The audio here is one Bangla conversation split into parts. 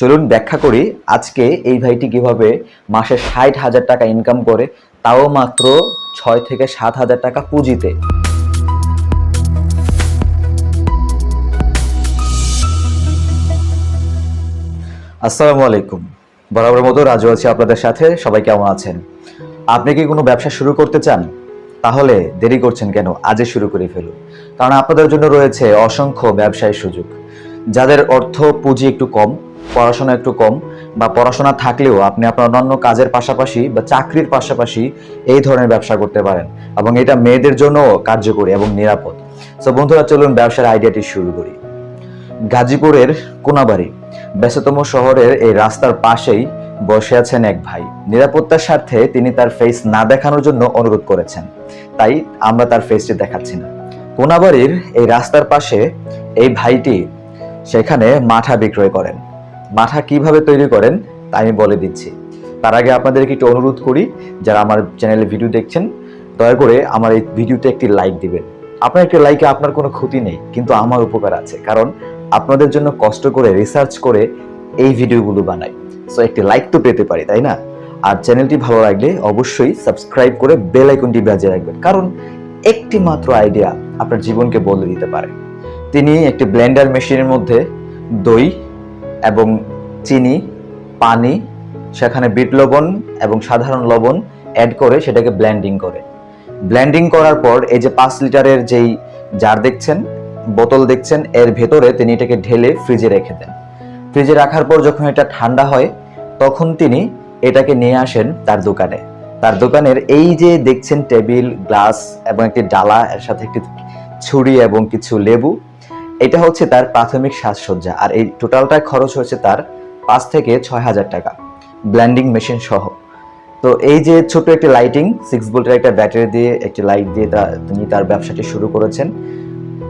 চলুন ব্যাখ্যা করি আজকে এই ভাইটি কীভাবে মাসে ষাট হাজার টাকা ইনকাম করে, তাও মাত্র ছয় থেকে সাত হাজার টাকা পুঁজিতে। আসসালামু আলাইকুম। বরাবর মতো রাজু আছি আপনাদের সাথে, সবাই কেমন আছেন? আপনি কি কোনো ব্যবসা শুরু করতে চান? তাহলে দেরি করছেন কেন? আজই শুরু করে ফেলুন। কারণ আপনাদের জন্য রয়েছে অসংখ্য ব্যবসায়ী সুযোগ। যাদের অর্থ পুঁজি একটু কম, পড়াশোনা একটু কম, বা পড়াশোনা থাকলেও আপনি আপনার অন্যান্য কাজের পাশাপাশি বা চাকরির পাশাপাশি এই ধরনের ব্যবসা করতে পারেন এবং এটা মেয়েদের জন্য কার্যকরী এবং নিরাপদ। সো বন্ধুরা, চলুন ব্যবসার আইডিয়াটি শুরু করি। গাজীপুরের কোনাবাড়ি, ব্যস্ততম শহরের এই রাস্তার পাশেই বসে আছেন এক ভাই। নিরাপত্তার স্বার্থে তিনি তার ফেস না দেখানোর জন্য অনুরোধ করেছেন। তাই আমরা তার ফেসটি দেখাচ্ছি না। কোনাবাড়ির এই রাস্তার পাশে এই ভাইটি সেখানে মাঠা বিক্রয় করেন। মাঠা কীভাবে তৈরি করেন, তা আমি বলে দিচ্ছি। তার আগে আপনাদেরকে একটু অনুরোধ করি, যারা আমার চ্যানেলে ভিডিও দেখছেন, দয়া করে আমার এই ভিডিওতে একটি লাইক দিবেন। আপনার একটি লাইকে আপনার কোনো ক্ষতি নেই, কিন্তু আমার উপকার আছে। কারণ আপনাদের জন্য কষ্ট করে রিসার্চ করে এই ভিডিওগুলো বানাই। সো একটি লাইক তো পেতে পারি, তাই না? আর চ্যানেলটি ভালো লাগলে অবশ্যই সাবস্ক্রাইব করে বেল আইকনটি বাজিয়ে রাখবেন। কারণ একটি মাত্র আইডিয়া আপনার জীবনকে বদলে দিতে পারে। তিনি একটি ব্লেন্ডার মেশিনের মধ্যে দই এবং চিনি, পানি, সেখানে বিট লবণ এবং সাধারণ লবণ অ্যাড করে সেটাকে ব্ল্যান্ডিং করে। ব্ল্যান্ডিং করার পর এই যে পাঁচ লিটারের যেই জার দেখছেন, বোতল দেখছেন, এর ভেতরে তিনি এটাকে ঢেলে ফ্রিজে রেখে দেন। ফ্রিজে রাখার পর যখন এটা ঠান্ডা হয়, তখন তিনি এটাকে নিয়ে আসেন তার দোকানে। তার দোকানের এই যে দেখছেন টেবিল, গ্লাস এবং একটি ডালা, এর সাথে একটি ছুরি এবং কিছু লেবু এটা হচ্ছে তার প্রাথমিক সাজসজ্জা আর এই টোটালটা খরচ হয়েছে তার পাঁচ থেকে ছয় হাজার টাকা ব্ল্যান্ডিং মেশিন সহ। তো এই যে ছোট একটি লাইটিং সিক্স ভোল্টের একটা ব্যাটারি দিয়ে, একটি লাইট দিয়ে তা- তিনি তার ব্যবসাটি শুরু করেছেন।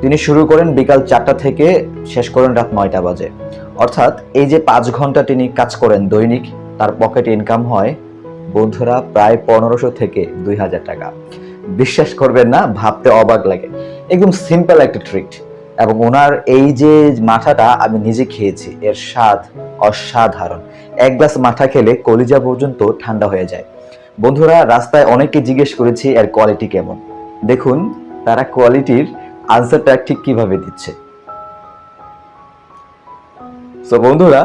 তিনি শুরু করেন বিকাল চারটা থেকে শেষ করেন রাত নয়টা বাজে। অর্থাৎ এই যে পাঁচ ঘণ্টা তিনি কাজ করেন দৈনিক, তার পকেটে ইনকাম হয় বন্ধুরা প্রায় পনেরোশো থেকে দুই হাজার টাকা। বিশ্বাস করবেন না, ভাবতে অবাক লাগে। একদম সিম্পল একটা ট্রিক এবং ওনার এই যে মাথাটা আমি নিজে খেয়েছি, এর স্বাদ অসাধারণ। এক গ্লাস মাথা খেলে কলিজা পর্যন্ত ঠান্ডা হয়ে যায়। বন্ধুরা, রাস্তায় অনেককে জিজ্ঞেস করেছি এর কোয়ালিটি কেমন। দেখুন, তারা কোয়ালিটির আনসারটা ঠিক কীভাবে দিচ্ছে। তো বন্ধুরা,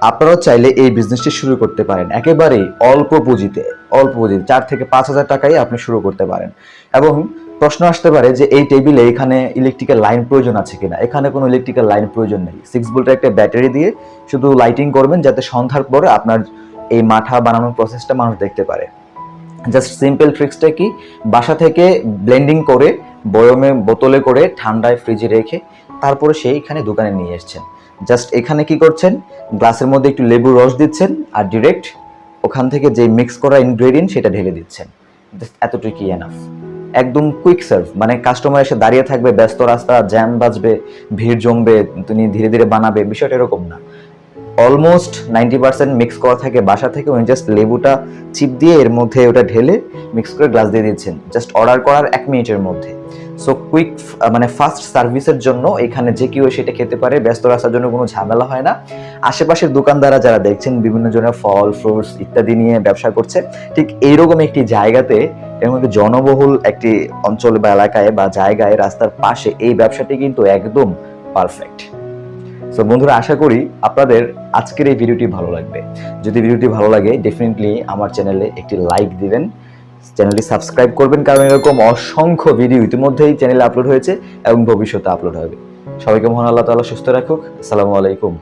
আপনারাও চাইলে এই বিজনেসটি শুরু করতে পারেন। একেবারেই অল্প পুঁজিতে অল্প পুঁজিতে, চার থেকে পাঁচ হাজার টাকায় আপনি শুরু করতে পারেন। এবং প্রশ্ন আসতে পারে যে এই টেবিলে এখানে ইলেকট্রিক্যাল লাইন প্রয়োজন আছে কিনা। এখানে কোনো ইলেকট্রিক্যাল লাইন প্রয়োজন নেই। সিক্স ভোল্টের একটা ব্যাটারি দিয়ে শুধু লাইটিং করবেন যাতে সন্ধ্যার পরে আপনার এই মাঠা বানানোর প্রসেসটা মানুষ দেখতে পারে। জাস্ট সিম্পল ট্রিক্সটা কি? বাসা থেকে ব্লেন্ডিং করে, বয়মে বোতলে করে ঠান্ডায় ফ্রিজে রেখে তারপরে সেইখানে দোকানে নিয়ে এসছেন। জাস্ট এখানে কি করছেন? গ্লাসের মধ্যে একটু লেবুর রস দিচ্ছেন আর ডিরেক্ট ওখান থেকে যে মিক্স করা ইনগ্রেডিয়েন্ট সেটা ঢেলে দিচ্ছেন। Just এতটুকুই এনাফ একদম কুইক সার্ভ মানে কাস্টমার এসে দাঁড়িয়ে থাকবে, ব্যস্ত রাস্তা জ্যাম বাজবে, ভিড় জমবে, তুমি ধীরে ধীরে বানাবে, বিষয়টা এরকম না। অলমোস্ট নাইনটি পার্সেন্ট মিক্স করা থাকে, বাসা থেকে উনি জাস্ট লেবুটা চিপ দিয়ে এর মধ্যে ওটা ঢেলে মিক্স করে গ্লাস দিয়ে দিচ্ছেন। জাস্ট অর্ডার করার এক মিনিটের মধ্যে। সো কুইক মানে ফাস্ট সার্ভিসের জন্য এখানে যে কেউ সেটা খেতে পারে, ব্যস্ত রাস্তার জন্য কোনো ঝামেলা হয় না। আশেপাশের দোকানদাররা যারা দেখছেন, বিভিন্ন জনের ফল ফ্রুটস ইত্যাদি নিয়ে ব্যবসা করছে, ঠিক এইরকম একটি জায়গাতে এর মধ্যে জনবহুল একটি অঞ্চল বা এলাকায় বা জায়গায় রাস্তার পাশে এই ব্যবসাটি কিন্তু একদম পারফেক্ট সো বন্ধুরা, আশা করি আপনাদের আজকের এই ভিডিওটি ভালো লাগবে। যদি ভিডিওটি ভালো লাগে ডেফিনেটলি আমার চ্যানেলে একটি লাইক দিবেন। চ্যানেলটি সাবস্ক্রাইব করবেন, কারণ এরকম অসংখ্য ভিডিও ইতিমধ্যেই চ্যানেলে আপলোড হয়েছে এবং ভবিষ্যতে আপলোড হবে। সবাইকে মহান আল্লাহ তাআলা সুস্থ রাখুক। আসসালামু আলাইকুম।